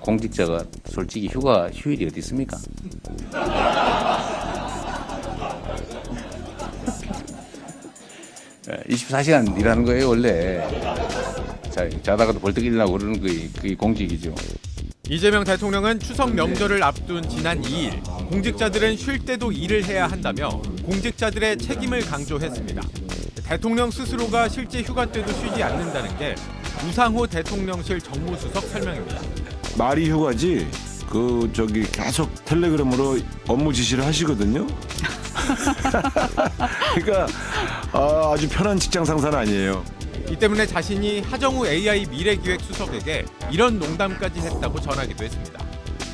공직자가 솔직히 휴가 휴일이 어디 있습니까? 예, 24시간 일하는 거예요 원래. 자, 자다가도 벌떡 일어나고 그러는 게 그게 공직이죠. 이재명 대통령은 추석 명절을 앞둔 지난 2일 공직자들은 쉴 때도 일을 해야 한다며 공직자들의 책임을 강조했습니다. 대통령 스스로가 실제 휴가 때도 쉬지 않는다는 게 우상호 대통령실 정무수석 설명입니다. 말이 휴가지 그 저기 계속 텔레그램으로 업무 지시를 하시거든요. 그러니까 아, 아주 편한 직장 상사는 아니에요. 이 때문에 자신이 하정우 AI 미래기획 수석에게 이런 농담까지 했다고 전하기도 했습니다.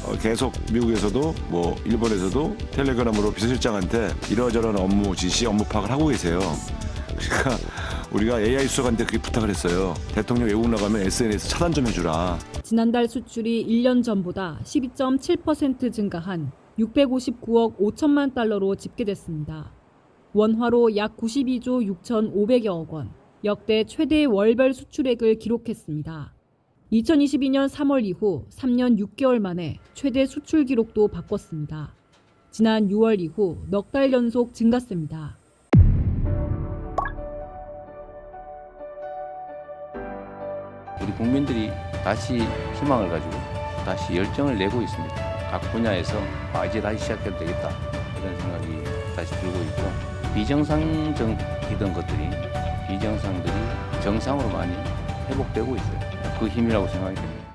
어, 계속 미국에서도 뭐 일본에서도 텔레그램으로 비서실장한테 이러저런 업무 지시, 업무 파악을 하고 계세요. 그러니까 우리가 AI 수석한테 그렇게 부탁을 했어요. 대통령 외국 나가면 SNS 차단 좀 해주라. 지난달 수출이 1년 전보다 12.7% 증가한 659억 5천만 달러로 집계됐습니다. 원화로 약 92조 6,500여억 원, 역대 최대 월별 수출액을 기록했습니다. 2022년 3월 이후 3년 6개월 만에 최대 수출 기록도 바꿨습니다. 지난 6월 이후 넉 달 연속 증가세입니다. 우리 국민들이 다시 희망을 가지고 다시 열정을 내고 있습니다. 각 분야에서 아, 이제 다시 시작해도 되겠다 이런 생각이 다시 들고 있고 비정상적이던 것들이 비정상들이 정상으로 많이 회복되고 있어요. 그 힘이라고 생각이 됩니다.